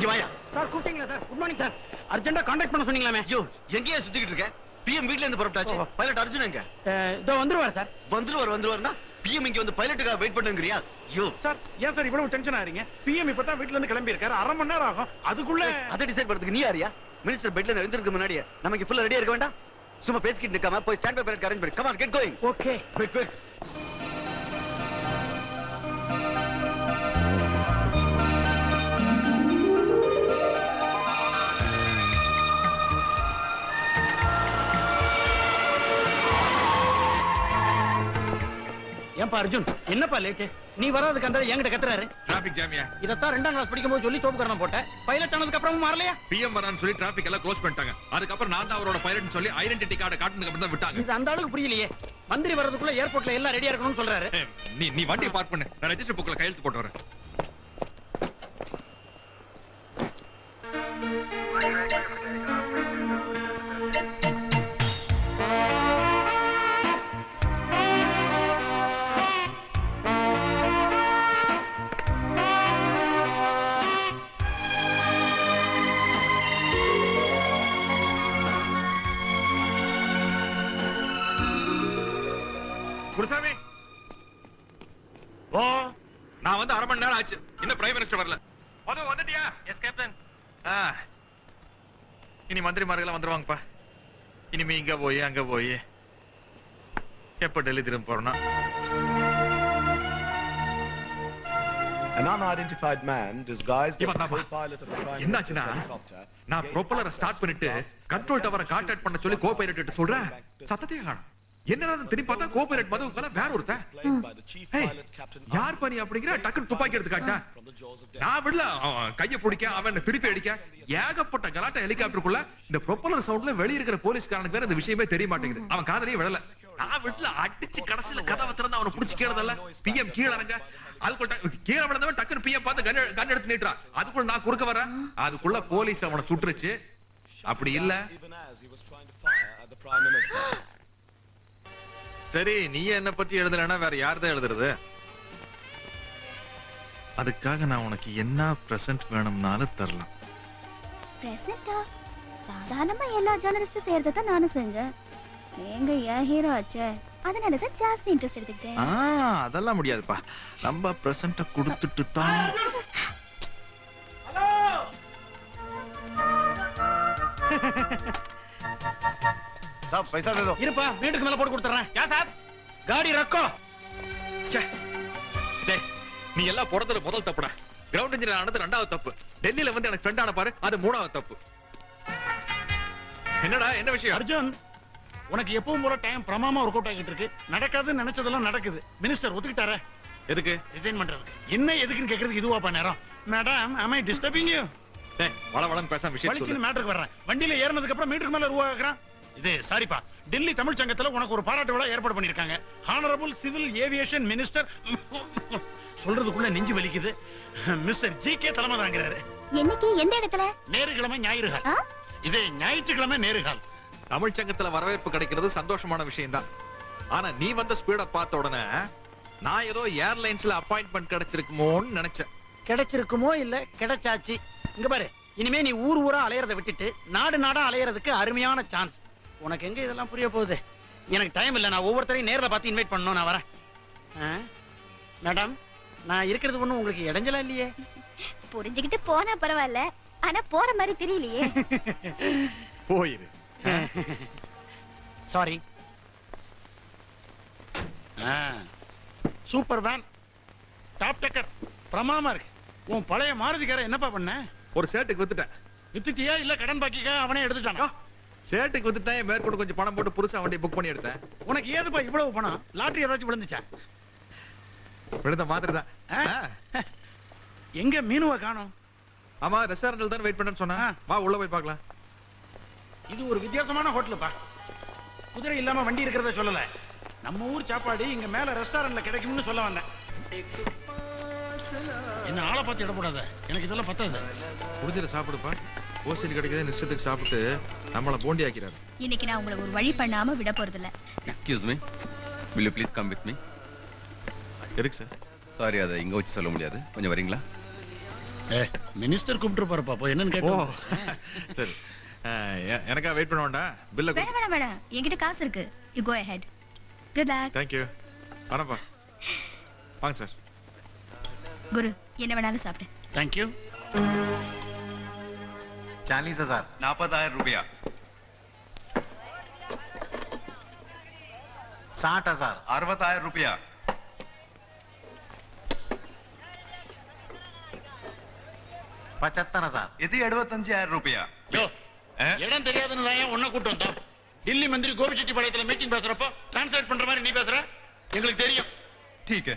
இங்க வாயா. சார் கூப்பிட்டீங்களா சார்? Good morning sir. அர்ஜென்ட்டா கான்டாக்ட் பண்ண சொன்னீங்களாமே? ஐயோ எங்கேயா சுத்திக்கிட்டு இருக்க? பிஎம் வீட்ல இருந்து புறப்பட்டாச்சு. பைலட் அர்ஜுன் எங்க அஹ், இதோ வந்துருவார் சார். வந்துருவார் வந்துருவாருன்னா பிஎம் இங்க வந்து பைலட்டுக்காக வெயிட் பண்ணுங்கறியா? ஐயோ. சார் ஏன் சார் இவ்வளவு டென்ஷன் ஆறீங்க பிஎம் இப்பதான் வீட்ல இருந்து கிளம்பி இருக்காரு அரை மணி நேரம் ஆகும். அதுக்குள்ள அதை டிசைட் பண்றதுக்கு நீ யாரியா மினிஸ்டர் பெட்ல எழுந்திருக்கு முன்னாடியே நமக்கு ஃபுல்லா ரெடியா இருக்க வேண்டாம்? சும்மா பேசிக்கிட்டு நிக்காம போய் ஸ்டாண்ட் பை பைலட் அரேஞ்ச் பண்ணி come on get going okay quick quick ஏன்பா அர்ஜுன் என்னப்பா லேட்டு? நீ வராதுக்கு அந்த என்கிட்ட கத்துறாரு. டிராபிக் ஜாமியா இதத்தான் ரெண்டாம் கிளாஸ் படிக்கும்போது சொல்லி சோப்பு கரணம் போட்டேன். பைலட் ஆனதுக்கு அப்புறமும் மாறலையா? பிஎம் வரான்னு சொல்லி டிராபிக் எல்லாம் க்ளோஸ் பண்ணிட்டாங்க. அதுக்கப்புறம் நான் தான் அவரோட பைலட்னு சொல்லி ஐடென்டிட்டி கார்டை காட்டுனதுக்கு அப்புறம் தான் விட்டாங்க. இது அந்த அளவுக்கு புரியலையே. மந்திரி வர்றதுக்குள்ள ஏர்போர்ட்ல எல்லாம் ரெடியா இருக்கணும்னு சொல்றாரு. நீ நீ வண்டியை பார்க் பண்ணு. நான் ரெஜிஸ்டர் புக்ல கையெழுத்து போட்டு வரேன். குருசாமி. ஓ நான் வந்து அரை மணி நேரம் ஆச்சு. இன்னும் பிரைம் மினிஸ்டர் வரல. மது வந்துட்டியா? எஸ் கேப்டன் இனி மந்திரிமார்கள்லாம் வந்துருவாங்கப்பா. இனிமே இங்க போய் அங்க போய். எப்ப டெல்லி திரும்ப போறோம்னா An unidentified man disguised as of Prime என்னாச்சுன்னா நான் ப்ரொப்பலரை ஸ்டார்ட் பண்ணிட்டு கண்ட்ரோல் டவரை கான்டாக்ட் பண்ண சொல்லி கோ பைலட் சொல்றேன். சத்தத்தையே காணும். என்னடா திரும்பி பார்த்தா கோ பைலட் மதுவுக்கு வேற Captain யார் பண்ணி அப்படிங்கிற டக்குன்னு துப்பாக்கி எடுத்து காட்டா. நான் விடல கைய பிடிக்க அவன் என்னை திருப்பி அடிக்க. ஏகப்பட்ட கலாட்ட ஹெலிகாப்டருக்குள்ள இந்த ப்ரொப்பலர் சவுண்ட்ல வெளிய இருக்கிற போலீஸ்காரனுக்கு வேற இந்த விஷயமே தெரிய மாட்டேங்குது அவன் காதலையே விடல. நான் விடல அடிச்சு கடைசியில கதவை திறந்து அவனை புடிச்சு கேளதல்ல பிஎம் கீழ இறங்க. அதுக்குள்ள கீழே விழுந்தவன் டக்குன்னு பிஎம் பார்த்து கன் கன் எடுத்து நீட்டுறான். அதுக்குள்ள நான் குறுக்க வரேன் அதுக்குள்ள போலீஸ் அவனை சுட்டுருச்சு. அப்படி இல்ல. சரி நீ என்ன பத்தி எழுதலைன்னா வேற யார் தான் எழுதுறது? அதுக்காக நான் உனக்கு என்ன பிரசன்ட் வேணும்னாலும் தரலாம். பிரசண்டா சாதாரணமா எல்லா ஜேர்னலிஸ்டும் செய்யறதை தான் நானும் செஞ்சேன். நீங்க என் ஹீரோ ஆச்சே? அதனால தான் ஜாஸ்தி இன்ட்ரெஸ்ட் எடுத்துக்கிட்டேன். ஆ, அதெல்லாம் முடியாதுப்பா. நம்ம பிரசன்ட கொடுத்துட்டு தான். சாப் பைசா दे दो இருப்பா வீட்டுக்கு மேல போட்டு கொடுத்துறேன். Yeah sir? காடி ரக்கோ. ச்சே. டேய், நீ எல்லாம் பிறந்தது முதல் தப்புடா. கிரவுண்ட் இன்ஜினியர் ஆனது ரெண்டாவது தப்பு. டெல்லியில வந்து எனக்கு ஃப்ரெண்ட் ஆன பாரு அது மூணாவது தப்பு. என்னடா என்ன விஷயம்? அர்ஜுன் உனக்கு எப்பவும் போல டைம் பிரமாமா ஒர்க் அவுட் ஆகிட்டு இருக்கு. நடக்காதுன்னு நினைச்சதெல்லாம் நடக்குது. மினிஸ்டர் ஒத்துக்கிட்டாரே? எதுக்கு? ரிசைன் பண்றதுக்கு. என்ன எதுக்குன்னு கேக்குறதுக்கு இதுவாப்பா நேரம். Madam am I disturbing you? டேய், வள வளன்னு பேசாம விஷயம் வலிச்சுன்னு சொல்லு. மேட்டருக்கு வர்றேன். வண்டியில ஏறினதுக்கு அப்புறம் மீட்டருக்கு மேல ரூபா கேக்குறான் இது சாரிப்பா. டெல்லி தமிழ் சங்கத்துல உனக்கு ஒரு பாராட்டு விழா ஏற்பாடு பண்ணிருக்காங்க ஹானரபிள் சிவில் ஏவியேஷன் மினிஸ்டர் சொல்றதுக்குள்ள நெஞ்சு வலிக்குது. மிஸ்டர் ஜி கே தலைமை தாங்கிறாரு என்னைக்கு? எந்த இடத்துல? நேருக்கிழமை ஞாயிறுகால்? இது ஞாயிற்றுக்கிழமை நேருகால். தமிழ் சங்கத்துல வரவேற்பு கிடைக்கிறது சந்தோஷமான விஷயம் தான் ஆனா நீ வந்த ஸ்பீட பார்த்த உடனே நான் ஏதோ ஏர்லைன்ஸ்ல அப்பாயின்மெண்ட் கிடைச்சிருக்குமோன்னு நினைச்சேன். கிடைச்சிருக்குமோ இல்ல கிடைச்சாச்சு. இங்க பாரு இனிமே நீ ஊர் ஊரா அலையறத விட்டுட்டு நாடு நாடா அலையறதுக்கு அருமையான சான்ஸ் உனக்கு எங்க இதெல்லாம் புரிய போகுது? எனக்கு டைம் இல்ல. நான் ஒவ்வொருத்தரையும் நேர்ல பார்த்து இன்வைட் பண்ணணும். நான் வரேன்? மேடம் நான் இருக்கிறது ஒண்ணும் உங்களுக்கு இடைஞ்சலா இல்லையே? புரிஞ்சுக்கிட்டு போனா பரவாயில்ல. ஆனா போற மாதிரி தெரியலையே. போயிரு. சாரி சூப்பர் வேன் டாப் டக்கர் பிரமாமா இருக்கு. உன் பழைய மாருதிக்கார என்னப்பா பண்ண? ஒரு சேட்டுக்கு வித்துட்டேன். வித்துட்டியா இல்ல கடன் பாக்கிக்கா அவனே எடுத்துட்டானா? சேட்டுக்கு வித்துட்டேன் மேற்கொண்டு கொஞ்சம் பணம் போட்டு புதுசா வண்டியை புக் பண்ணி எடுத்தேன் உனக்கு ஏதுப்பா இவ்வளவு பணம்? லாட்டரி ஏதாச்சும் விழுந்துச்சா? விழுந்த மாதிரி தான்? எங்க மீனுவ காணோம்? ஆமா ரெஸ்டாரண்ட்ல தான் வெயிட் பண்ணேன்னு சொன்னா வா உள்ள போய் பார்க்கலாம். இது ஒரு வித்தியாசமான ஹோட்டலுப்பா. குதிரை இல்லாம வண்டி இருக்கிறத சொல்லல. நம்ம ஊர் சாப்பாடு இங்க மேல ரெஸ்டாரண்ட்ல கிடைக்கும்னு சொல்ல வந்தேன். என்ன ஆளை பார்த்து இடப்படாத? எனக்கு இதெல்லாம் பத்தாது. குடிச்சிட சாப்பிடுப்பா. ஓசல் கிடைக்கிறத நிச்சயத்துக்கு சாப்பிட்டு நம்மள போண்டி ஆக்கிறாரு. இன்னைக்கு நான் உங்களை ஒரு வழி பண்ணாம விட போறதில்ல. Excuse me will you please come with me எதுக்கு சார் சாரி அதை இங்க வச்சு சொல்ல முடியாது. கொஞ்சம் வரீங்களா? மினிஸ்டர் கூப்பிட்டு போறப்பா போ என்னன்னு கேட்டு சரி. எனக்கா வெயிட் பண்ண வேண்டாம்? பில்ல வேணாம் வேணாம் வேணாம். என்கிட்ட காசு இருக்கு. You go ahead. Good luck. Thank you வரப்பா வாங்க சார் குரு என்ன வேணாலும் சாப்பிடு. தேங்க்யூ चालीस हजार नापदायर रुपया साठ हजार अरवतायर रुपया पचहत्तर हजार இது எழுபத்தஞ்சாயிரம் ரூபாயா யோ ஆ? இடம் தெரியாதுன்னு தான் ஏன் உன்னை கூட்டு வந்தோம் டில்லி மந்திரி கோபிச்செட்டிப்பாளையத்துல மீட்டிங் பேசுறப்போ டிரான்ஸ்லேட் பண்ற மாதிரி நீ பேசுற எங்களுக்கு தெரியும் ठीक है